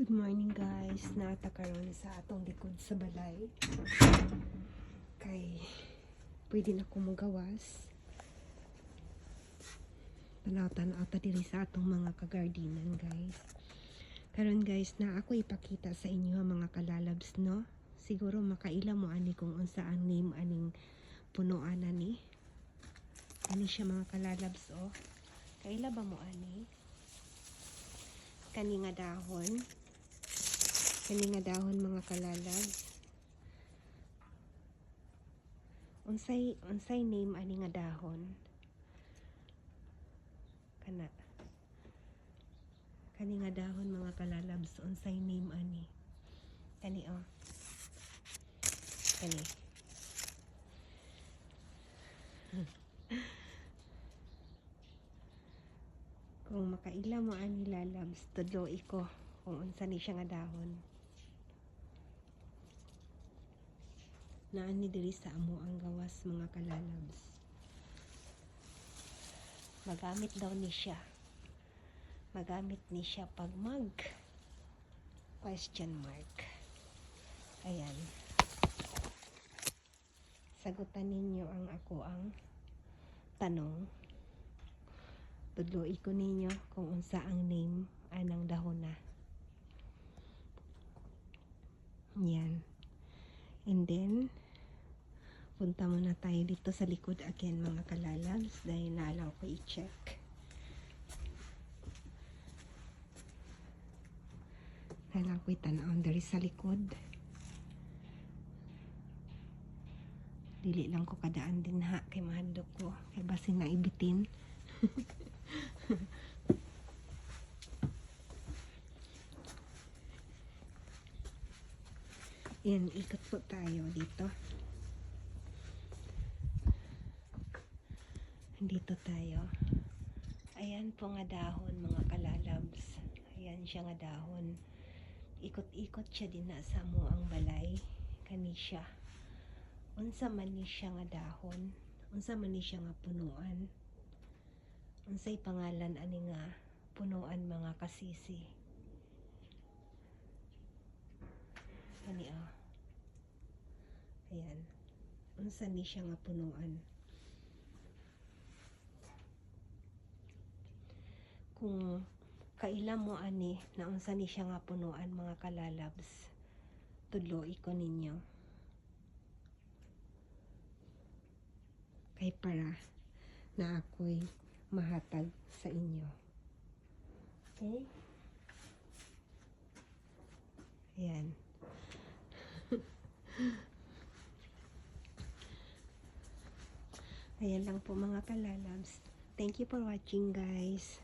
Good morning guys. Naata karon sa atong likod sa balay. Kay pwede na ko magawas. Tanaw-tanaw ta diri sa atong mga kagardinan guys. Karon guys na ako ipakita sa inyo ang mga kalalabs no. Siguro makaila mo ani kung unsa ang name aning punuan ani. Ani siya mga kalalabs oh. Kaila ba mo ani? Kani nga dahon. Kani nga dahon mga kalalab. Unsay unsay name ani nga dahon? Kana. Kani nga dahon mga kalalabs unsay name ani? Kani oh. Kani. Kung makaila mo ani lalabs, tudlo iko kung unsa ni siya nga dahon. Naani diri sa amo ang gawas mga kalalabs. Magamit daw ni siya. Magamit ni siya pag mag question mark. Ayan. Sagutan ninyo ang ako ang tanong tudloy ko ninyo kung unsa ang name anang dahon na. Yan. And then, punta muna tayo dito sa likod again mga kalalabs dahil naalaw ko i-check. Naalaw ko itanawon dari sa likod. Dili lang ko kadaan din ha kay mahadlok ko. Kay basin na ibitin. Yan, ikot po tayo dito. Dito tayo. Ayan po nga dahon, mga kalalabs. Ayan siya nga dahon. Ikot-ikot siya din na sa mo ang balay. Kani siya. Unsa man ni siya nga dahon. Unsa man ni siya nga punuan. Unsay pangalan ani nga punuan mga kasisi. Kani ah. Ayan. Unsa ni siya nga punuan. Kung kaila mo ani na unsa ni siya nga punuan mga kalalabs. Tudloy ko ninyo. Kay para na ako'y mahatag sa inyo. Okay? Ayan. Ayan lang po mga kalalabs. Thank you for watching guys.